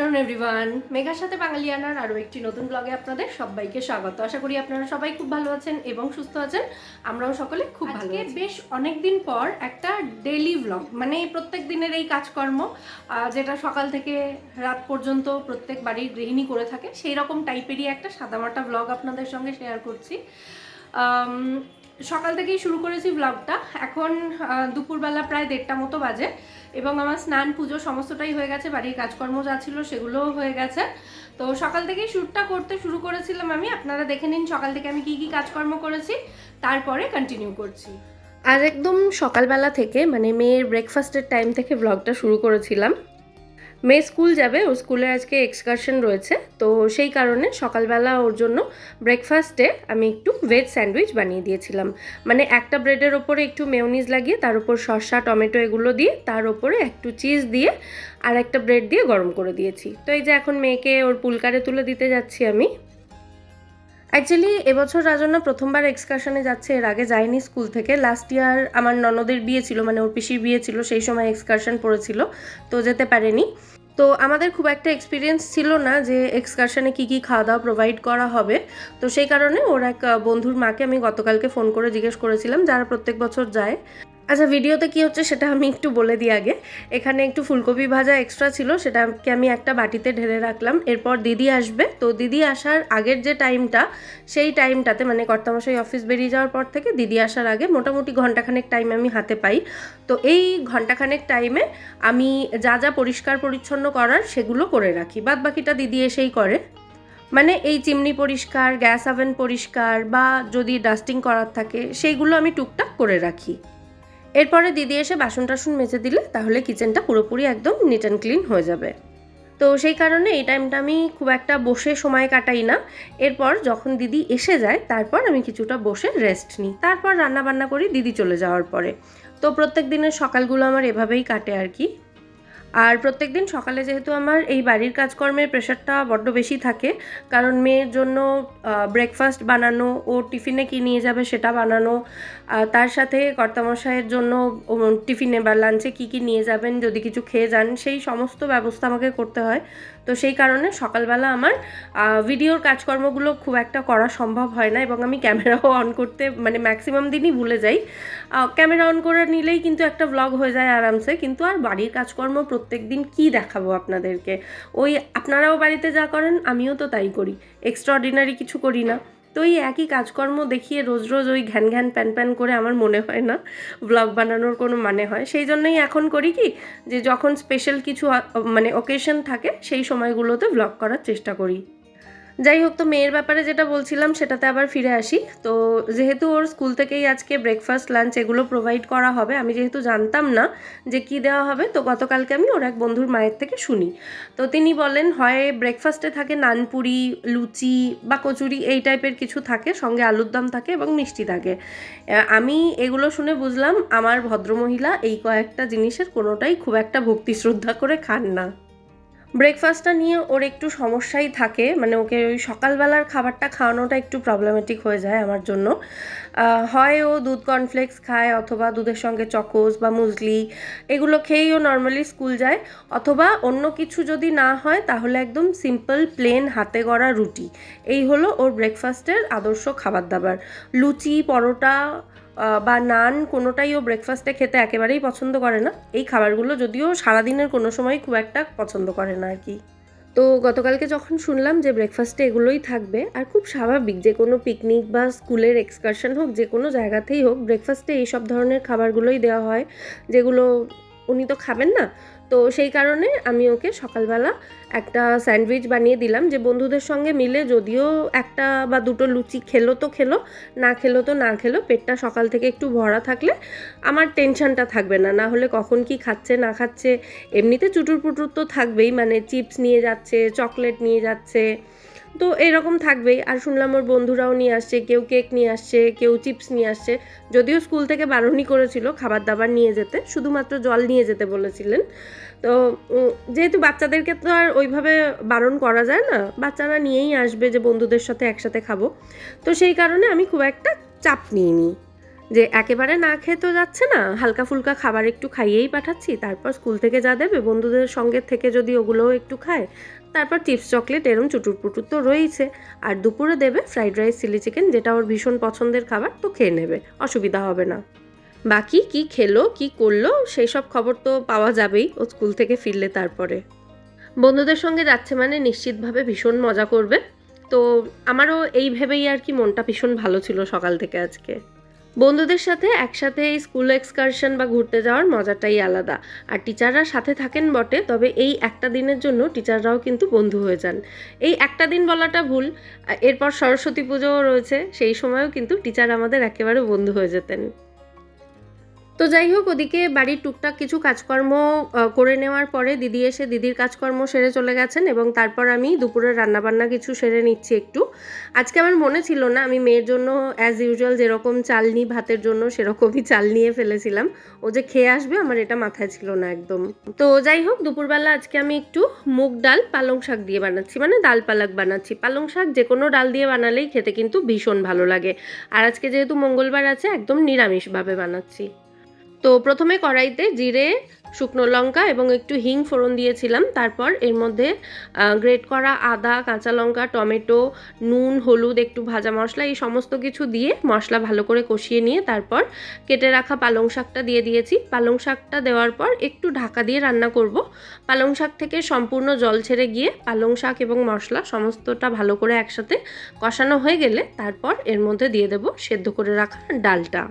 Afternoon everyone মেঘার সাথে বাঙালিয়ানার আরও একটি নতুন ব্লগে আপনাদের সবাইকে স্বাগত। আশা করি আপনারা সবাই খুব ভালো আছেন এবং সুস্থ আছেন। আমরাও সকলে খুব ভালো আছি। বেশ অনেক দিন পর একটা ডেইলি ব্লগ মানে প্রত্যেক দিনের এই কাজকর্ম যেটা সকাল থেকে রাত পর্যন্ত প্রত্যেক বাড়ির গৃহিণী করে থাকে সেই রকম টাইপেরই একটা সাদামাটা ব্লগ আপনাদের সঙ্গে শেয়ার করছি। সকাল থেকেই শুরু করেছি ব্লগটা এখন দুপুরবেলা প্রায় দেড়টা মতো বাজে এবং আমার স্নান, পুজো সমস্তটাই হয়ে গেছে, বাড়ির কাজকর্ম যা ছিল সেগুলোও হয়ে গেছে। তো সকাল থেকেই শ্যুটটা করতে শুরু করেছিলাম আমি। আপনারা দেখে নিন সকাল থেকে আমি কি কি কাজকর্ম করেছি, তারপরে কন্টিনিউ করছি। আজ একদম সকালবেলা থেকে মানে মেয়ের ব্রেকফাস্টের টাইম থেকে ব্লগটা শুরু করেছিলাম। মেয়ে স্কুল যাবে, ওর স্কুলে আজকে এক্সকারশন রয়েছে। তো সেই কারণে সকালবেলা ওর জন্য ব্রেকফাস্টে আমি একটু ভেজ স্যান্ডউইচ বানিয়ে দিয়েছিলাম। মানে একটা ব্রেডের ওপরে একটু মেয়নিজ লাগিয়ে, তার উপর শসা, টমেটো এগুলো দিয়ে, তার ওপরে একটু চিজ দিয়ে আর একটা ব্রেড দিয়ে গরম করে দিয়েছি। তো এই যে এখন মেয়েকে ওর পুলকারে তুলে দিতে যাচ্ছি আমি। অ্যাকচুয়ালি এবছর রাজন্য প্রথমবার এক্সকারশনে যাচ্ছে, এর আগে যায়নি স্কুল থেকে। লাস্ট ইয়ার আমার ননদের বিয়ে ছিল মানে ওর পিসির বিয়ে ছিল, সেই সময় এক্সকারশন পড়েছিল, তো যেতে পারেনি। তো আমাদের খুব একটা এক্সপিরিয়েন্স ছিল না যে এক্সকারশনে কী কী খাওয়া দাওয়া প্রোভাইড করা হবে। তো সেই কারণে ওর এক বন্ধুর মাকে আমি গতকালকে ফোন করে জিজ্ঞেস করেছিলাম, যারা প্রত্যেক বছর যায়। আচ্ছা ভিডিওতে কি হচ্ছে সেটা আমি একটু বলে দিই আগে। এখানে একটু ফুলকপি ভাজা এক্সট্রা ছিল, সেটাকে আমি একটা বাটিতে ঢেলে রাখলাম। এরপর দিদি আসবে। তো দিদি আসার আগের যে টাইমটা সেই টাইমটাতে মানে কর্তামশাই অফিস বেরিয়ে যাওয়ার পর থেকে দিদি আসার আগে মোটামুটি ঘন্টাখানেক টাইম আমি হাতে পাই। তো এই ঘন্টাখানেক টাইমে আমি যা যা পরিষ্কার পরিচ্ছন্ন করার সেগুলো করে রাখি। বাদ বাকিটা দিদি এসেই করে। মানে এই চিমনি পরিষ্কার, গ্যাস ওভেন পরিষ্কার বা যদি ডাস্টিং করার থাকে, সেইগুলো আমি টুকটাক করে রাখি। এরপরে দিদি এসে বাসন টাসন মেজে দিলে তাহলে কিচেনটা পুরোপুরি একদম নিট অ্যান্ড ক্লিন হয়ে যাবে। তো সেই কারণে এই টাইমটা আমি খুব একটা বসে সময় কাটাই না। এরপর যখন দিদি এসে যায়, তারপর আমি কিছুটা বসে রেস্ট নিই। তারপর রান্না বান্না করি দিদি চলে যাওয়ার পরে। তো প্রত্যেক দিনের সকালগুলো আমার এভাবেই কাটে আর কি। আর প্রত্যেক দিন সকালে যেহেতু আমার এই বাড়ির কাজকর্মের প্রেশারটা বড্ড বেশি থাকে, কারণ মেয়ের জন্য ব্রেকফাস্ট বানানো, ও টিফিনে কী নিয়ে যাবে সেটা বানানো তার সাথে কর্তামশাইয়ের জন্য টিফিনে বা লাঞ্চে কী কী নিয়ে যাবেন, যদি কিছু খেয়ে যান, সেই সমস্ত ব্যবস্থা আমাকে করতে হয়। তো সেই কারণে সকালবেলা আমার ভিডিওর কাজকর্মগুলো খুব একটা করা সম্ভব হয় না এবং আমি ক্যামেরাও অন করতে মানে ম্যাক্সিমাম দিনই ভুলে যাই। ক্যামেরা অন করে নিলেই কিন্তু একটা ব্লগ হয়ে যায় আরামসে, কিন্তু আর বাড়ির কাজকর্ম প্রত্যেক দিন কী দেখাবো আপনাদেরকে? ওই আপনারাও বাড়িতে যা করেন, আমিও তো তাই করি। এক্সট্রা অর্ডিনারি কিছু করি না। তো এই একই কাজকর্ম দেখিয়ে রোজ রোজ ওই ঘ্যান ঘ্যান, প্যান প্যান করে আমার মনে হয় না ব্লগ বানানোর কোনো মানে হয়। সেই জন্যই এখন করি কি যে যখন স্পেশাল কিছু মানে ওকেশন থাকে, সেই সময়গুলোতে ব্লগ করার চেষ্টা করি। যাই হোক, তো মেয়ের ব্যাপারে যেটা বলছিলাম, সেটাতে আবার ফিরে আসি। তো যেহেতু ওর স্কুল থেকেই আজকে ব্রেকফাস্ট লাঞ্চ এগুলো প্রোভাইড করা হবে, আমি যেহেতু জানতাম না যে কি দেওয়া হবে, তো গতকালকে আমি ওর এক বন্ধুর মায়ের থেকে শুনি। তো তিনি বলেন, হয় ব্রেকফাস্টে থাকে নানপুরি, লুচি বা কচুরি, এই টাইপের কিছু থাকে, সঙ্গে আলুর দম থাকে এবং মিষ্টি থাকে। আমি এগুলো শুনে বুঝলাম, আমার ভদ্রমহিলা এই কয়েকটা জিনিসের কোনোটাই খুব একটা ভক্তি শ্রদ্ধা করে খান না। ব্রেকফাস্টটা নিয়ে ওর একটু সমস্যাই থাকে। মানে ওকে ওই সকালবেলার খাবারটা খাওয়ানোটা একটু প্রবলেমেটিক হয়ে যায় আমার জন্য। হয় ও দুধ কর্নফ্লেক্স খায় অথবা দুধের সঙ্গে চকোস বা মুসলি এগুলো খেয়েই ও নর্মালি স্কুল যায়। অথবা অন্য কিছু যদি না হয় তাহলে একদম সিম্পল প্লেন হাতে গড়া রুটি। এই হলো ওর ব্রেকফাস্টের আদর্শ খাবার দাবার লুচি, পরোটা বা নান কোনোটাই ও ব্রেকফাস্টে খেতে একেবারেই পছন্দ করে না। এই খাবারগুলো যদিও সারাদিনের কোনো সময় খুব একটা পছন্দ করে না আর কি। তো গতকালকে যখন শুনলাম যে ব্রেকফাস্টে এগুলোই থাকবে, আর খুব স্বাভাবিক যে কোনো পিকনিক বা স্কুলের এক্সকারশন হোক, যে কোনো জায়গাতেই হোক ব্রেকফাস্টে এইসব ধরনের খাবারগুলোই দেওয়া হয়, যেগুলো উনি তো খাবেন না তো সেই কারণে আমি ওকে সকালবেলা একটা স্যান্ডউইচ বানিয়ে দিলাম যে বন্ধুদের সঙ্গে মিলে যদিও একটা বা দুটো লুচি খেলো তো খেলো, না খেলো তো না খেলো, পেটটা সকাল থেকে একটু ভরা থাকলে আমার টেনশনটা থাকবে না। না হলে কখন কি খাচ্ছে, না খাচ্ছে, এমনিতে চুটুর পুটুর তো থাকবেই মানে চিপস নিয়ে যাচ্ছে, চকলেট নিয়ে যাচ্ছে তো এরকম থাকবেই। আর শুনলাম ওর বন্ধুরাও নিয়ে আসছে, কেউ কেক নিয়ে আসছে, কেউ চিপস নিয়ে আসছে। যদিও স্কুল থেকে বারণই করেছিল খাবার দাবার নিয়ে যেতে, শুধুমাত্র জল নিয়ে যেতে বলেছিলেন। তো যেহেতু বাচ্চাদেরকে তো আর ওইভাবে বারণ করা যায় না, বাচ্চারা নিয়েই আসবে যে বন্ধুদের সাথে একসাথে খাব। তো সেই কারণে আমি খুব একটা চাপ নিইনি। যে একেবারে না খেয়ে তো যাচ্ছে না হালকা ফুলকা খাবার একটু খাইয়েই পাঠাচ্ছি, তারপর স্কুল থেকে যা দেবে, বন্ধুদের সঙ্গে থেকে যদি ওগুলোও একটু খায় তারপর চিপস, চকলেট এরম চুটুর পুটুর তো রয়েইছে। আর দুপুরে দেবে ফ্রাইড রাইস, চিলি চিকেন, যেটা ওর ভীষণ পছন্দের খাবার, তো খেয়ে নেবে, অসুবিধা হবে না। বাকি কি খেলো, কি করল সেই সব খবর তো পাওয়া যাবেই, ও স্কুল থেকে ফিরলে তারপরে। বন্ধুদের সঙ্গে যাচ্ছে মানে নিশ্চিতভাবে ভীষণ মজা করবে। তো আমারও এই ভেবেই আর কি মনটা ভীষণ ভালো ছিল সকাল থেকে আজকে। বন্ধুদের সাথে একসাথে এই স্কুল এক্সকারশন বা ঘুরতে যাওয়ার মজাটাই আলাদা। আর টিচাররা সাথে থাকেন বটে, তবে এই একটা দিনের জন্য টিচাররাও কিন্তু বন্ধু হয়ে যান। এই একটা দিন বলাটা ভুল, এরপর সরস্বতী পুজোও রয়েছে, সেই সময়ও কিন্তু টিচার আমাদের একেবারে বন্ধু হয়ে যেতেন। তো যাই হোক, ওদিকে বাড়ির টুকটাক কিছু কাজকর্ম করে নেওয়ার পরে দিদি এসে দিদির কাজকর্ম সেরে চলে গেছেন এবং তারপর আমি দুপুরের রান্নাবান্না কিছু সেরে নিচ্ছি একটু। আজকে আমার মনে ছিল না, আমি মেয়ের জন্য অ্যাজ ইউজুয়াল যেরকম চাল নিই, ভাতের জন্য সেরকমই চাল নিয়ে ফেলেছিলাম। ও যে খেয়ে আসবে আমার এটা মাথায় ছিল না একদম। তো যাই হোক, দুপুরবেলা আজকে আমি একটু মুগ ডাল, পালং শাক দিয়ে বানাচ্ছি মানে ডাল পালাক বানাচ্ছি। পালং শাক যে কোনো ডাল দিয়ে বানালেই খেতে কিন্তু ভীষণ ভালো লাগে। আর আজকে যেহেতু মঙ্গলবার আছে, একদম নিরামিষভাবে বানাচ্ছি। তো প্রথমে কড়াইতে জিরে, শুকনো লঙ্কা এবং একটু হিং ফোড়ন দিয়েছিলাম। তারপর এর মধ্যে গ্রেট করা আদা, কাঁচা লঙ্কা, টমেটো, নুন, হলুদ, একটু ভাজা মশলা এই সমস্ত কিছু দিয়ে মশলা ভালো করে কষিয়ে নিয়ে তারপর কেটে রাখা পালং শাকটা দিয়ে দিয়েছি। পালং শাকটা দেওয়ার পর একটু ঢাকা দিয়ে রান্না করব। পালং শাক থেকে সম্পূর্ণ জল ছেড়ে গিয়ে পালং শাক এবং মশলা সমস্তটা ভালো করে একসাথে কষানো হয়ে গেলে তারপর এর মধ্যে দিয়ে দেব সেদ্ধ করে রাখা ডালটা।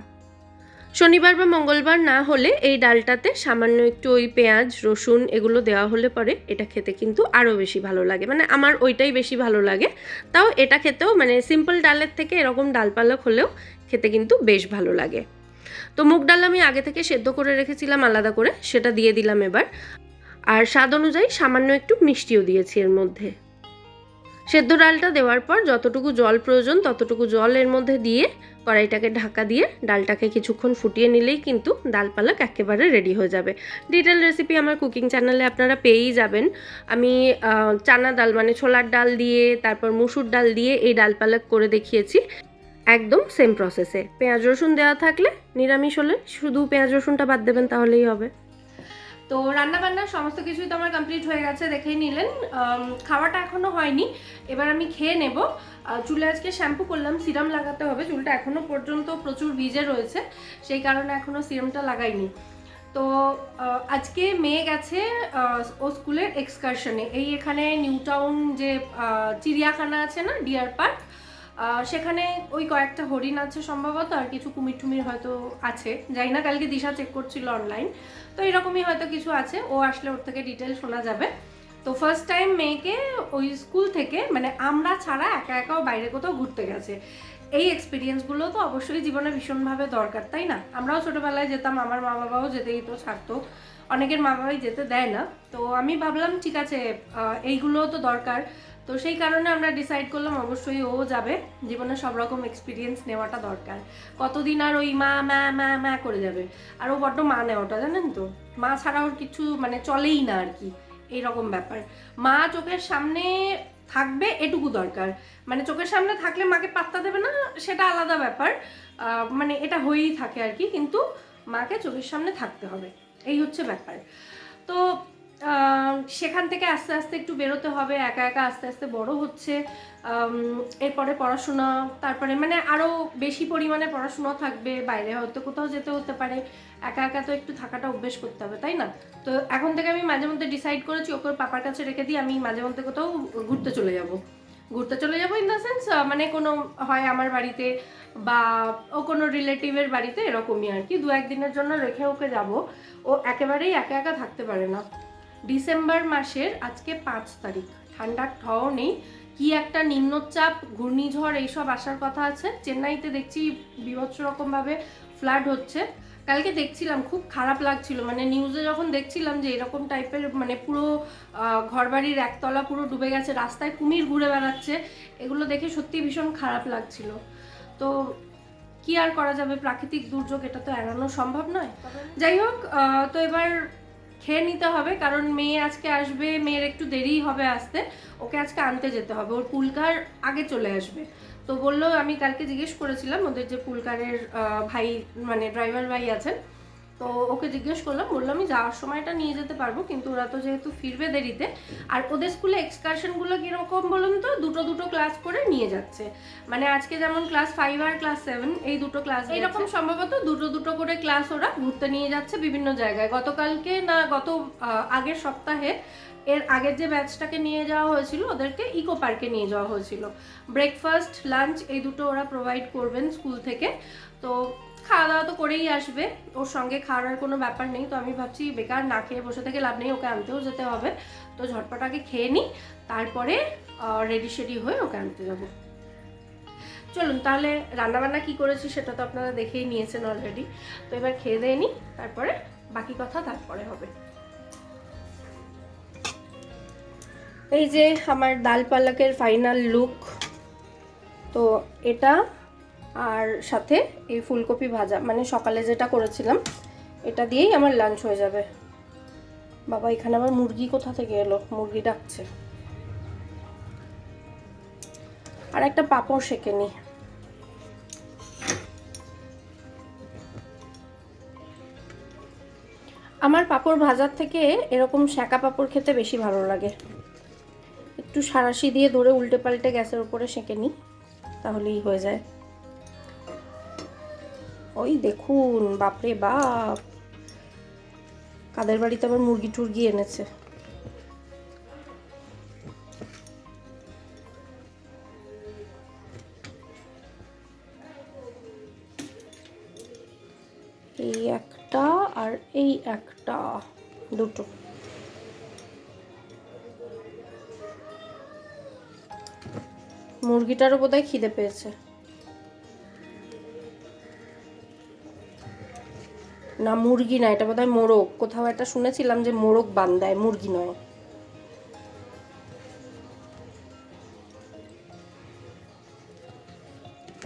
শনিবার বা মঙ্গলবার না হলে এই ডালটাতে সামান্য একটু ওই পেঁয়াজ, রসুন এগুলো দেওয়া হলে পরে এটা খেতে কিন্তু আরও বেশি ভালো লাগে। মানে আমার ওইটাই বেশি ভালো লাগে। তাও এটা খেতেও মানে সিম্পল ডালের থেকে এরকম ডাল পালক হলেও খেতে কিন্তু বেশ ভালো লাগে। তো মুগ ডাল আমি আগে থেকে সেদ্ধ করে রেখেছিলাম আলাদা করে, সেটা দিয়ে দিলাম এবার। আর স্বাদ অনুযায়ী সামান্য একটু মিষ্টিও দিয়েছি এর মধ্যে। সেদ্ধ ডালটা দেওয়ার পর যতটুকু জল প্রয়োজন ততটুকু জল এর মধ্যে দিয়ে কড়াইটাকে ঢাকা দিয়ে ডালটাকে কিছুক্ষণ ফুটিয়ে নিলেই কিন্তু ডাল পালক একেবারে রেডি হয়ে যাবে। ডিটেল রেসিপি আমার কুকিং চ্যানেলে আপনারা পেয়েই যাবেন। আমি চানা ডাল মানে ছোলার ডাল দিয়ে, তারপর মুসুর ডাল দিয়ে এই ডাল পালক করে দেখিয়েছি। একদম সেম প্রসেসে পেঁয়াজ রসুন দেওয়া থাকলে নিরামিষ হলে শুধু পেঁয়াজ রসুনটা বাদ দেবেন তাহলেই হবে। তো রান্না বান্না সমস্ত কিছুই তো আমার কমপ্লিট হয়ে গেছে, দেখেই নিলেন। খাওয়াটা এখনও হয়নি। এবার আমি খেয়ে নেব। চুলে আজকে শ্যাম্পু করলাম সিরাম লাগাতে হবে। চুলটা এখনও পর্যন্ত প্রচুর ভিজে রয়েছে, সেই কারণে এখনও সিরামটা লাগাইনি। তো আজকে মেয়ে গেছে ও স্কুলের এক্সকারশনে এই এখানে নিউ টাউন যে চিড়িয়াখানা আছে না ডিয়ার পার্ক সেখানে ওই কয়েকটা হরিণ আছে সম্ভবত, আর কিছু কুমির টুমির হয়তো আছে। যাই না, কালকে দিশা চেক করছিল অনলাইন তো এরকমই হয়তো কিছু আছে, ও আসলে ওর থেকে ডিটেল শোনা যাবে। তো ফার্স্ট টাইম মেয়েকে ওই স্কুল থেকে মানে আমরা ছাড়া একা একাও বাইরে কোথাও ঘুরতে গেছে। এই এক্সপিরিয়েন্সগুলো তো অবশ্যই জীবনে ভীষণভাবে দরকার, তাই না? আমরাও ছোটোবেলায় যেতাম, আমার মা বাবাও যেতেই তো ছাড়তো। অনেকের মা বাবাই যেতে দেয় না। তো আমি ভাবলাম, ঠিক আছে এইগুলোও তো দরকার। তো সেই কারণে আমরা ডিসাইড করলাম অবশ্যই ও যাবে। জীবনে সব রকম এক্সপিরিয়েন্স নেওয়াটা দরকার। কতদিন আর ওই মা ম্যা ম্যা ম্যা করে যাবে? আর ও বড্ড মা নেওয়াটা, জানেন তো? মা ছাড়া ওর কিছু মানে চলেই না আর কি। এইরকম ব্যাপার। মা চোখের সামনে থাকবে এটুকু দরকার। মানে চোখের সামনে থাকলে মাকে পাত্তা দেবে না, সেটা আলাদা ব্যাপার। মানে এটা হয়েই থাকে আর কি, কিন্তু মাকে চোখের সামনে থাকতে হবে। এই হচ্ছে ব্যাপার। তো সেখান থেকে আস্তে আস্তে একটু বেরোতে হবে, একা একা আস্তে আস্তে বড় হচ্ছে। এরপরে পড়াশোনা, তারপরে মানে আরও বেশি পরিমাণে পড়াশোনা থাকবে, বাইরে হয়তো কোথাও যেতে হতে পারে। একা একা তো একটু থাকাটা অভ্যেস করতে হবে, তাই না? তো এখন থেকে আমি মাঝে মধ্যে ডিসাইড করেছি, ওকে পাপার কাছে রেখে দিয়ে আমি মাঝে মধ্যে কোথাও ঘুরতে চলে যাব। ঘুরতে চলে যাব ইন দ্য সেন্স মানে কোনো হয় আমার বাড়িতে বা ও কোনো রিলেটিভের বাড়িতে, এরকমই আর কি। দু একদিনের জন্য রেখে ওকে যাব। ও একেবারেই একা একা থাকতে পারে না। ডিসেম্বর মাসের আজকে পাঁচ তারিখ। ঠান্ডার ঠও নেই। কি একটা নিম্নচাপ ঘূর্ণিঝড় এইসব আসার কথা আছে। চেন্নাইতে দেখছি বিভৎস রকমভাবে ফ্লাড হচ্ছে। কালকে দেখছিলাম খুব খারাপ লাগছিল। মানে নিউজে যখন দেখছিলাম যে এরকম টাইপের মানে পুরো ঘরবাড়ির একতলা পুরো ডুবে গেছে রাস্তায় কুমির ঘুরে বেড়াচ্ছে এগুলো দেখে সত্যি ভীষণ খারাপ লাগছিল। তো কি আর করা যাবে? প্রাকৃতিক দুর্যোগ এটা তো এড়ানো সম্ভব নয়। যাই হোক তো এবার খেয়ে নিতে হবে, কারণ মেয়ে আজকে আসবে, মেয়ের একটু দেরি হবে আসতে। ওকে আজকে আনতে যেতে হবে, ওর পুলকার আগে চলে আসবে। তো বলল, আমি কালকে জিজ্ঞেস করেছিলাম ওদের যে পুলকারের ভাই মানে ড্রাইভার ভাই আছেন তো ওকে জিজ্ঞেস করলাম, বললাম, আমি যাওয়ার সময়টা নিয়ে যেতে পারব, কিন্তু ওরা তো যেহেতু ফিরবে দেরিতে। আর ওদের স্কুলে এক্সকারশনগুলো কীরকম বলুন তো? দুটো দুটো ক্লাস করে নিয়ে যাচ্ছে। মানে আজকে যেমন ক্লাস ফাইভ আর ক্লাস সেভেন এই দুটো ক্লাস এরকম সম্ভবত দুটো দুটো করে ক্লাস ওরা ঘুরতে নিয়ে যাচ্ছে বিভিন্ন জায়গায়। গতকালকে না, গত আগের সপ্তাহে এর আগের যে ব্যাচটাকে নিয়ে যাওয়া হয়েছিল, ওদেরকে ইকো পার্কে নিয়ে যাওয়া হয়েছিল। ব্রেকফাস্ট লাঞ্চ এই দুটো ওরা প্রোভাইড করবেন স্কুল থেকে। তো খাওয়া দাওয়া তো করেই আসবে। ওর সঙ্গে খাওয়ার কোনো ব্যাপার নেই, তো আমি ভাবছি বেকার না খেয়ে বসে থেকে লাভ নেই, ওকে আনতেও যেতে হবে। তো ঝটপট আগে খেয়ে নিই তারপরে রেডি শেডি হয়ে ওকে আনতে যাব। চলুন, তাহলে রান্নাবান্না কি করেছি সেটা তো আপনারা দেখেই নিয়েছেন অলরেডি তো এবার খেয়ে দিয়ে নিই তারপরে বাকি কথা তারপরে হবে। এই যে আমার ডাল পালাকের ফাইনাল লুক তো এটা আর সাথে এই ফুলকপি ভাজা। মানে সকালে যেটা করেছিলাম, এটা দিয়েই আমার লাঞ্চ হয়ে যাবে। বাবা, এখানে আবার মুরগি কোথা থেকে এলো? মুরগি ডাকছে। আর একটা পাঁপড় সেকে নি। আমার পাপড় ভাজার থেকে এরকম শাঁকা পাঁপড় খেতে বেশি ভালো লাগে। একটু সারাশি দিয়ে ধরে উল্টে পাল্টে গ্যাসের উপরে সেঁকে নিই তাহলেই হয়ে যায়। ওই দেখুন, বাপরে বাপ। কাদের বাড়িতে আবার মুরগি টুরগি এনেছে? এই একটা আর এই একটা, দুটো। মুরগিটারও বোধহয় খিদে পেয়েছে। না, মুরগি না, এটা বোধহয় মোরগ। কোথাও একটা শুনেছিলাম যে মোরগ বান্দায়, মুরগি নয়।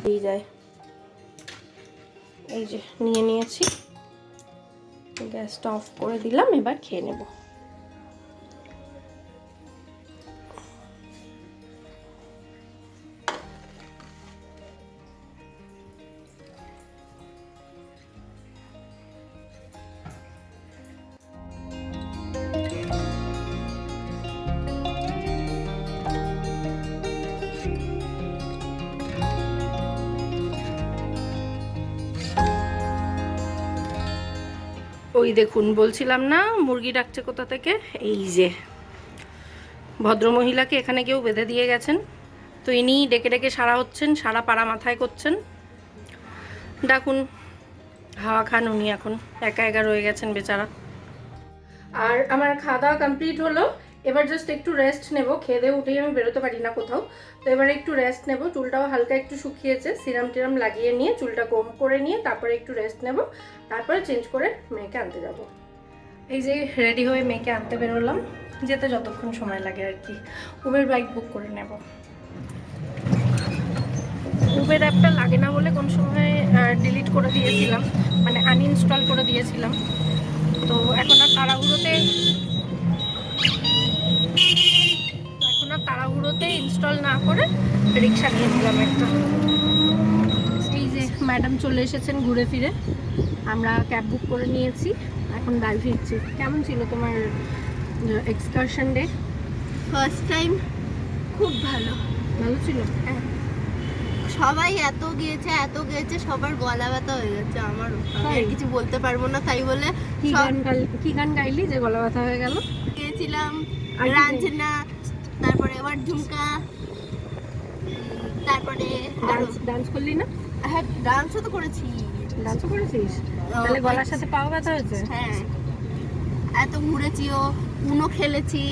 দিয়ে যায়। এই যে, নিয়ে নিয়েছি। গ্যাসটা অফ করে দিলাম, এবার খেয়ে নেব। ওই দেখুন, বলছিলাম না, মুরগি ডাকছে কোথা থেকে? এই যে, ভদ্রমহিলাকে এখানে কেউ বেঁধে দিয়ে গেছেন। তো ইনি ডেকে ডেকে সারা হচ্ছেন, সারা পাড়া মাথায় করছেন। ডাকুন, হাওয়া খান উনি এখন। একা একা রয়ে গেছেন বেচারা। আর আমার খাওয়া দাওয়া কমপ্লিট হলো। এবার জাস্ট একটু রেস্ট নেব। খেয়ে দিয়ে উঠেই আমি বেরোতে পারি না কোথাও। তো এবার একটু রেস্ট নেব। চুলটাও হালকা একটু শুকিয়েছে। সিরাম টিরাম লাগিয়ে নিয়ে চুলটা কম করে নিয়ে তারপরে একটু রেস্ট নেব। তারপরে চেঞ্জ করে মেয়েকে আনতে যাব। এই যে রেডি হয়ে মেয়েকে আনতে বেরোলাম। যেতে যতক্ষণ সময় লাগে আর কি। উবের বাইক বুক করে নেব। উবের অ্যাপটা লাগে না বলে কোন সময় ডিলিট করে দিয়েছিলাম। মানে আনইনস্টল করে দিয়েছিলাম। তো এখন আর তাড়াহুড়োতে তাড়াহুড়োতে ইনস্টল না করে রিক্সা নিয়ে নিলাম একটা। এই যে ম্যাডাম চলে এসেছেন ঘুরে ফিরে। আমরা ক্যাব বুক করে নিয়েছি। এখন বাড়ি ফিরছি কেমন ছিল তোমার এক্সকারশন ডে ফার্স্ট টাইম খুব ভালো। ভালো ছিল? হ্যাঁ। সবাই এত গিয়েছে এত গিয়েছে সবার গলা ব্যথা হয়ে গেছে আমারও। আর কিছু বলতে পারব না তাই বলে কি গান গাইলি যে গলা ব্যথা হয়ে গেল? গিয়েছিলাম রাঞ্জনা তারপরে আবার ঝুমকা তারপরে ডান্স করলি না? হ্যাঁ ডান্সও তো করেছি। ডান্সও করেছিস? তাহলে গলার সাথে পাও ব্যথা হয়েছে? হ্যাঁ। এত ঘুরেছিও উনো খেলেছি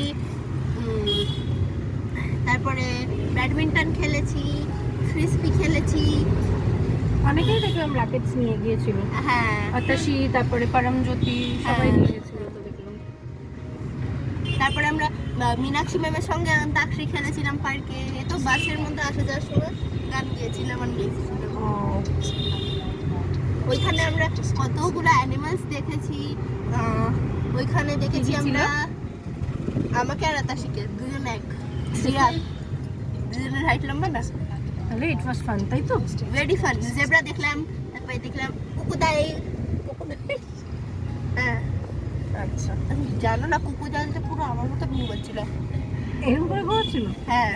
তারপরে ব্যাডমিন্টন খেলেছি ফ্রিসপি খেলেছি। অনেকেই দেখলাম র্যাকেটস নিয়ে গিয়েছিল। হ্যাঁ। আতাশি তারপরে পরমজ্যোতি সবাই হ্যাঁ। নিয়ে গেছিল তো দেখলাম। তারপরে আমরা মীনাক্ষী ম্যামের সঙ্গে অন্তাক্ষরী খেলেছিলাম পার্কে এ তো বাসের মধ্যে আসা যাওয়ার সময় গান গিয়েছিলাম আর গিয়েছিলাম। ও ওইখানে আমরা কতগুলো অ্যানিমালস দেখেছি ওইখানে দেখেছি আমরা আমাকে আর আতাশিকে দুজন এক জিরাফ দুজনের হাইট লম্বা না? তাহলে ইট ওয়াজ ফান তাই তো? ভেরি ফান জেব্রা দেখলাম তারপরে দেখলাম কুকুদাই হ্যাঁ আচ্ছা। জানো না কুকুর জালটা পুরো আমার মতো ভিউ করছিল এরকম করে ঘুরছিল হ্যাঁ।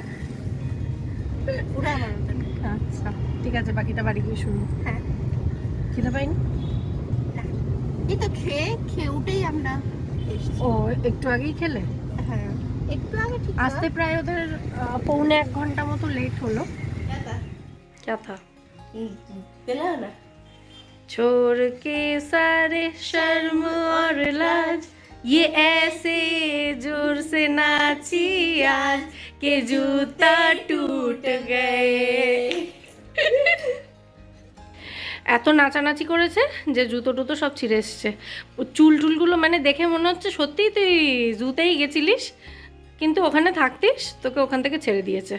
পুরো আমার মতো। আচ্ছা ঠিক আছে বাকিটা বাড়ি গিয়ে শুনুন হ্যাঁ। খেতে পাইনি? এই তো খেয়ে খেয়ে উঠেই আমরা ও একটু আগেই খেলে? হ্যাঁ একটু আগে ঠিক আসতে প্রায় ওদের পৌনে এক ঘণ্টা মতো লেট হলো। যাতা পেলা না? छोड़ के सारे शर्म और लाज ये ऐसे जोर से नाची आज के जूता टूट गए এত নাচানাচি করেছে যে জুতো টুতো সব ছিঁড়ে এসছে ও চুল টুলগুলো মানে দেখে মনে হচ্ছে সত্যিই তুই জুতেই গেছিলিস কিন্তু ওখানে থাকতিস তোকে ওখান থেকে ছেড়ে দিয়েছে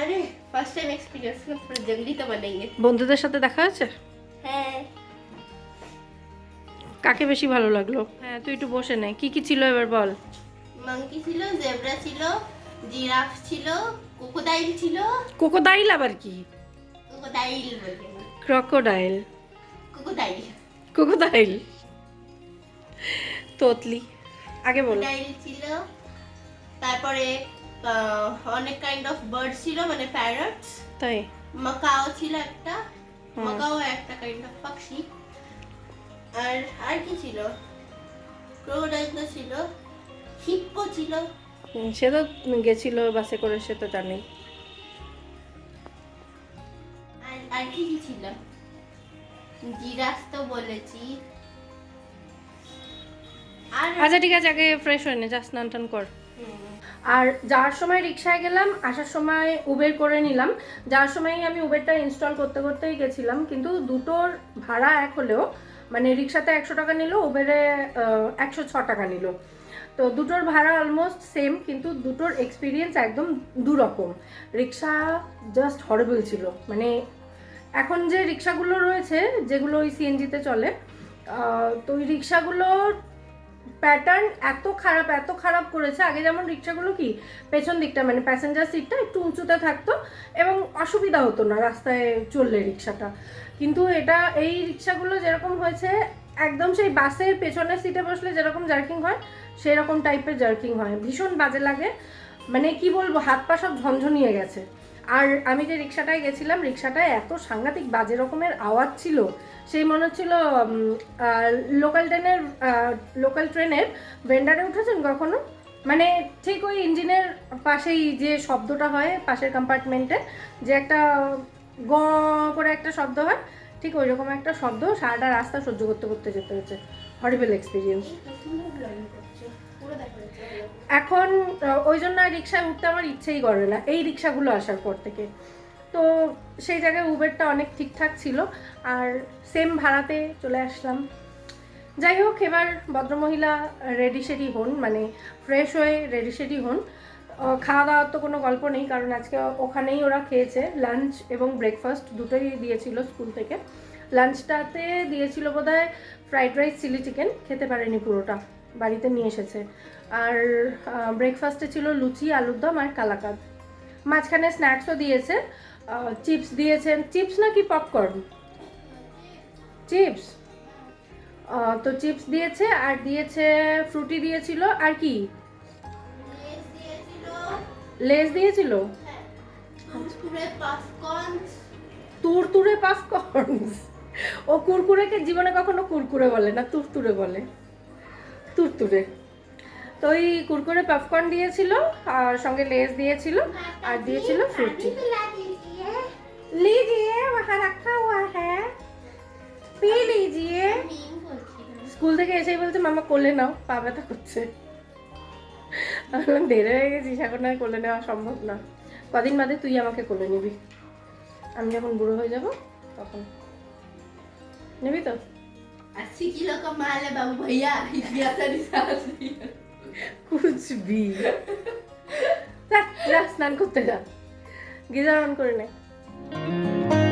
अरे ফার্স্ট টাইম এক্সপিরিয়েন্স পুরো জঙ্গলি তো বানেঙ্গে বন্ধুদের সাথে দেখা হয়েছে? হ্যাঁ। কাকে বেশি ভালো লাগল? হ্যাঁ তুই একটু বসে নে। কি কি ছিল এবার বল? মাঙ্কি ছিল জেব্রা ছিল জিরাফ ছিল কোকোডাইল ছিল। কোকোডাইল আবার কি? ক্রোকোডাইল বলে ক্রোকোডাইল ক্রোকোডাইল ক্রোকোডাইল তোতলি। আগে বল। ডাইল ছিল তারপরে অনেক কাইন্ড অফ বার্ড ছিল মানে প্যারটস তাই? মাকাও ছিল একটা। মাকাও একটা কাইন্ড অফ পাখি। আর আর কি ছিল? ক্রোকোডাইল ছিল। হিপ্পো ছিল। সে তো গেছিল বাসে করে সে তো জানি আর কি কি ছিল? জিরাফ তো বলেছি। আর আচ্ছা ঠিক আছে আগে ফ্রেশ হয়ে নে যা স্নান টান কর। আর যাওয়ার সময় রিক্সায় গেলাম, আসার সময় উবের করে নিলাম। যাওয়ার সময় আমি উবেরটা ইনস্টল করতে করতেই গেছিলাম, কিন্তু দুটোর ভাড়া এক হলেও মানে রিক্সাতে একশো টাকা নিল উবেরে একশো ছ টাকা নিল। তো দুটোর ভাড়া অলমোস্ট সেম কিন্তু দুটোর এক্সপিরিয়েন্স একদম দুরকম। রিক্সা জাস্ট হরেবল ছিল। মানে এখন যে রিক্সাগুলো রয়েছে, যেগুলো ওই সিএনজিতে চলে তো ওই রিক্সাগুলোর প্যাটার্ন এত খারাপ এত খারাপ করেছে। আগে যেমন রিক্সাগুলো কি, পেছন দিকটা মানে প্যাসেঞ্জার সিটটা একটু উঁচুতে থাকতো এবং অসুবিধা হতো না রাস্তায় চললে রিক্সাটা। কিন্তু এটা, এই রিক্সাগুলো যেরকম হয়েছে, একদম সেই বাসের পেছনের সিটে বসলে যেরকম জার্কিং হয় সেই রকম টাইপের জার্কিং হয়। ভীষণ বাজে লাগে। মানে কি বলব, হাত পা সব ঝনঝনিয়ে গেছে। আর আমি যে রিক্সাটায় গেছিলাম, রিক্সাটায় এত সাংঘাতিক বাজে রকমের আওয়াজ ছিল। সেই মনে হচ্ছিল লোকাল ট্রেনের লোকাল ট্রেনের ভেন্ডারে উঠেছেন কখনো? মানে ঠিক ওই ইঞ্জিনের পাশেই যে শব্দটা হয়, পাশের কম্পার্টমেন্টে যে একটা গ করে একটা শব্দ হয়, ঠিক ওই রকম একটা শব্দ সারাটা রাস্তা সহ্য করতে করতে যেতে হচ্ছে। হরিবেল এক্সপিরিয়েন্স এখন ওই জন্য রিক্সায় উঠতে আমার ইচ্ছেই করে না, এই রিক্সাগুলো আসার পর থেকে। তো সেই জায়গায় উবেরটা অনেক ঠিকঠাক ছিল, আর সেম ভাড়াতে চলে আসলাম। যাই হোক, এবার ভদ্রমহিলা রেডি সেডি হন মানে ফ্রেশ হয়ে রেডি সেডি হন। খাওয়া দাওয়ার তো কোনো গল্প নেই, কারণ আজকে ওখানেই ওরা খেয়েছে লাঞ্চ এবং ব্রেকফাস্ট দুটোই দিয়েছিল স্কুল থেকে। লাঞ্চটাতে দিয়েছিল বোধহয় ফ্রাইড রাইস চিলি চিকেন খেতে পারেনি পুরোটা। বাড়িতে নিয়ে এসেছে। আর ব্রেকফাস্টে ছিল লুচি আলুর দম আর কালাকাদ। মাঝখানে স্ন্যাক্সও দিয়েছে। চিপস দিয়েছেন। চিপস নাকি পপকর্ন চিপস তো চিপস দিয়েছে আর দিয়েছে ফ্রুটি দিয়েছিল আর কি? লেস দিয়েছিল, তুরতুরে পপকর্ন ও কুরকুরেকে জীবনে কখনো কুরকুরে বলে না তুরতুরে বলে। তুরতুরে। তো ওই কুরকুরে পপকর্ন দিয়েছিল আর সঙ্গে লেস দিয়েছিল আর দিয়েছিল ফ্রুটি। লিজিয়ে ওহা রাখা হুয়া। হ্যাঁ পি লিজিয়ে। স্কুল থেকে এসেই বলছে, মামা, কোলে নাও, পা ব্যথা করছে। দেরি হয়ে গেছিস এখন আর কোলে নেওয়া সম্ভব না। কদিন বাদে তুই আমাকে কোলে নিবি। আমি যখন বুড়ো হয়ে যাব, তখন। নিবি তো? Así que loco mala vamos allá y কুচবি স্নান করতে যা গিজার অন করে নেয়